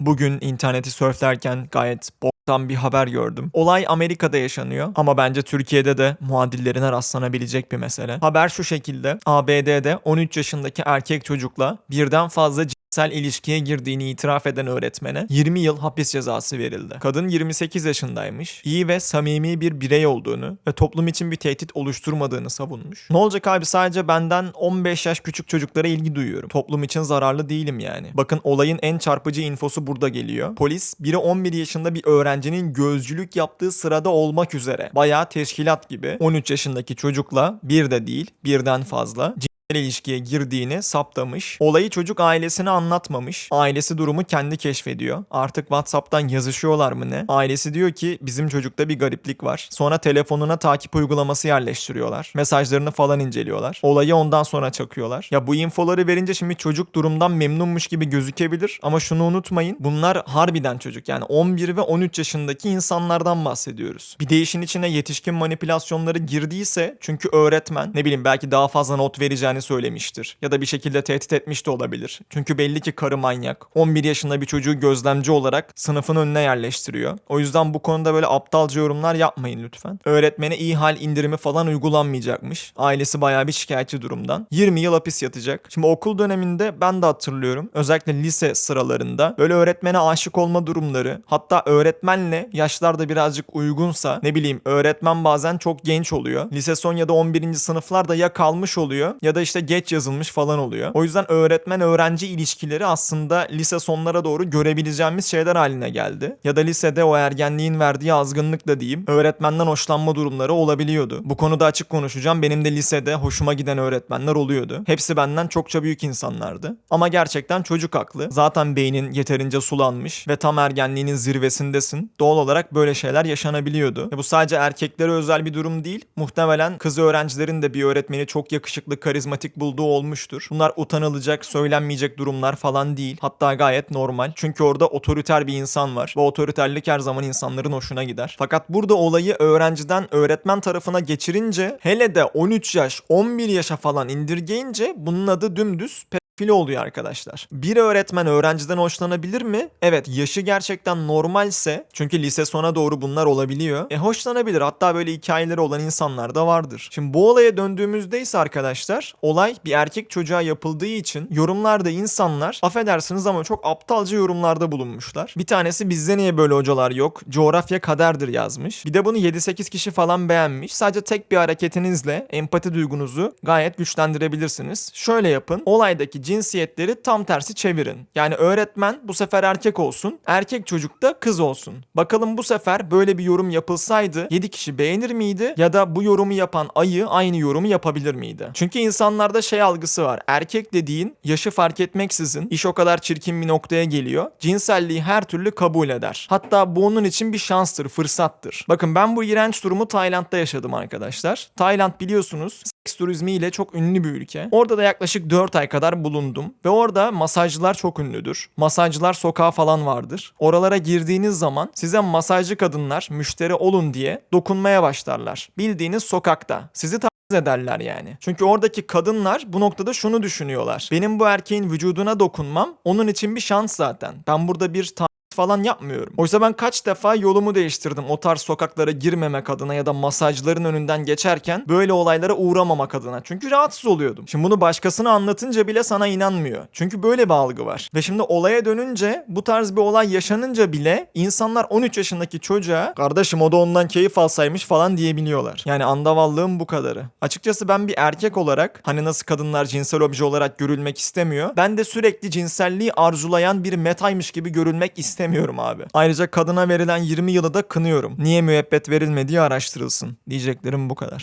Bugün interneti surflerken gayet boktan bir haber gördüm. Olay Amerika'da yaşanıyor ama bence Türkiye'de de muadillerine rastlanabilecek bir mesele. Haber şu şekilde. ABD'de 13 yaşındaki erkek çocukla birden fazla cinsel ilişkiye girdiğini itiraf eden öğretmene 20 yıl hapis cezası verildi. Kadın 28 yaşındaymış. İyi ve samimi bir birey olduğunu ve toplum için bir tehdit oluşturmadığını savunmuş. Ne olacak abi sadece benden 15 yaş küçük çocuklara ilgi duyuyorum. Toplum için zararlı değilim yani. Bakın olayın en çarpıcı infosu burada geliyor. Polis biri 11 yaşında bir öğrencinin gözcülük yaptığı sırada olmak üzere bayağı teşkilat gibi 13 yaşındaki çocukla bir de değil birden fazla ilişkiye girdiğini saptamış. Olayı çocuk ailesine anlatmamış. Ailesi durumu kendi keşfediyor. Artık WhatsApp'tan yazışıyorlar mı ne? Ailesi diyor ki bizim çocukta bir gariplik var. Sonra telefonuna takip uygulaması yerleştiriyorlar. Mesajlarını falan inceliyorlar. Olayı ondan sonra çakıyorlar. Ya bu infoları verince şimdi çocuk durumdan memnunmuş gibi gözükebilir ama şunu unutmayın. Bunlar harbiden çocuk. Yani 11 ve 13 yaşındaki insanlardan bahsediyoruz. Bir de işin içine yetişkin manipülasyonları girdiyse çünkü öğretmen ne bileyim belki daha fazla not vereceğini söylemiştir. Ya da bir şekilde tehdit etmiş de olabilir. Çünkü belli ki karı manyak. 11 yaşında bir çocuğu gözlemci olarak sınıfın önüne yerleştiriyor. O yüzden bu konuda böyle aptalca yorumlar yapmayın lütfen. Öğretmene iyi hal indirimi falan uygulanmayacakmış. Ailesi bayağı bir şikayetçi durumdan. 20 yıl hapis yatacak. Şimdi okul döneminde ben de hatırlıyorum. Özellikle lise sıralarında böyle öğretmene aşık olma durumları. Hatta öğretmenle yaşlar da birazcık uygunsa ne bileyim öğretmen bazen çok genç oluyor. Lise son ya da 11. sınıflarda ya kalmış oluyor ya da işte geç yazılmış falan oluyor. O yüzden öğretmen öğrenci ilişkileri aslında lise sonlara doğru görebileceğimiz şeyler haline geldi. Ya da lisede o ergenliğin verdiği azgınlıkla diyeyim öğretmenden hoşlanma durumları olabiliyordu. Bu konuda açık konuşacağım. Benim de lisede hoşuma giden öğretmenler oluyordu. Hepsi benden çokça büyük insanlardı. Ama gerçekten çocuk haklı. Zaten beynin yeterince sulanmış ve tam ergenliğinin zirvesindesin. Doğal olarak böyle şeyler yaşanabiliyordu. Ve bu sadece erkeklere özel bir durum değil. Muhtemelen kız öğrencilerin de bir öğretmeni çok yakışıklı, karizmatik bulduğu olmuştur. Bunlar utanılacak, söylenmeyecek durumlar falan değil. Hatta gayet normal. Çünkü orada otoriter bir insan var. Ve otoriterlik her zaman insanların hoşuna gider. Fakat burada olayı öğrenciden öğretmen tarafına geçirince hele de 13 yaş, 11 yaşa falan indirgeyince bunun adı dümdüz pedofili oluyor arkadaşlar. Bir öğretmen öğrenciden hoşlanabilir mi? Evet yaşı gerçekten normalse çünkü lise sona doğru bunlar olabiliyor. E hoşlanabilir hatta böyle hikayeleri olan insanlar da vardır. Şimdi bu olaya döndüğümüzde ise arkadaşlar olay bir erkek çocuğa yapıldığı için yorumlarda insanlar affedersiniz ama çok aptalca yorumlarda bulunmuşlar. Bir tanesi bizde niye böyle hocalar yok? Coğrafya kaderdir yazmış. Bir de bunu 7-8 kişi falan beğenmiş. Sadece tek bir hareketinizle empati duygunuzu gayet güçlendirebilirsiniz. Şöyle yapın. Olaydaki cinsiyetleri tam tersi çevirin. Yani öğretmen bu sefer erkek olsun, erkek çocuk da kız olsun. Bakalım bu sefer böyle bir yorum yapılsaydı 7 kişi beğenir miydi ya da bu yorumu yapan ayı aynı yorumu yapabilir miydi? Çünkü insanlarda şey algısı var. Erkek dediğin yaşı fark etmeksizin iş o kadar çirkin bir noktaya geliyor. Cinselliği her türlü kabul eder. Hatta bu onun için bir şanstır, fırsattır. Bakın ben bu iğrenç durumu Tayland'da yaşadım arkadaşlar. Tayland biliyorsunuz seks turizmi ile çok ünlü bir ülke. Orada da yaklaşık 4 ay kadar bulundum ve orada masajcılar çok ünlüdür. Masajcılar sokağı falan vardır. Oralara girdiğiniz zaman size masajcı kadınlar müşteri olun diye dokunmaya başlarlar. Bildiğiniz sokakta. Sizi ederler yani. Çünkü oradaki kadınlar bu noktada şunu düşünüyorlar. Benim bu erkeğin vücuduna dokunmam onun için bir şans zaten. Ben burada bir falan yapmıyorum. Oysa ben kaç defa yolumu değiştirdim o tarz sokaklara girmemek adına ya da masajların önünden geçerken böyle olaylara uğramamak adına. Çünkü rahatsız oluyordum. Şimdi bunu başkasına anlatınca bile sana inanmıyor. Çünkü böyle bir algı var. Ve şimdi olaya dönünce bu tarz bir olay yaşanınca bile insanlar 13 yaşındaki çocuğa kardeşim o da ondan keyif alsaymış falan diyebiliyorlar. Yani andavallığım bu kadarı. Açıkçası ben bir erkek olarak hani nasıl kadınlar cinsel obje olarak görülmek istemiyor. Ben de sürekli cinselliği arzulayan bir metaymış gibi görülmek istemiyorum abi. Ayrıca kadına verilen 20 yılı da kınıyorum. Niye müebbet verilmediği araştırılsın. Diyeceklerim bu kadar.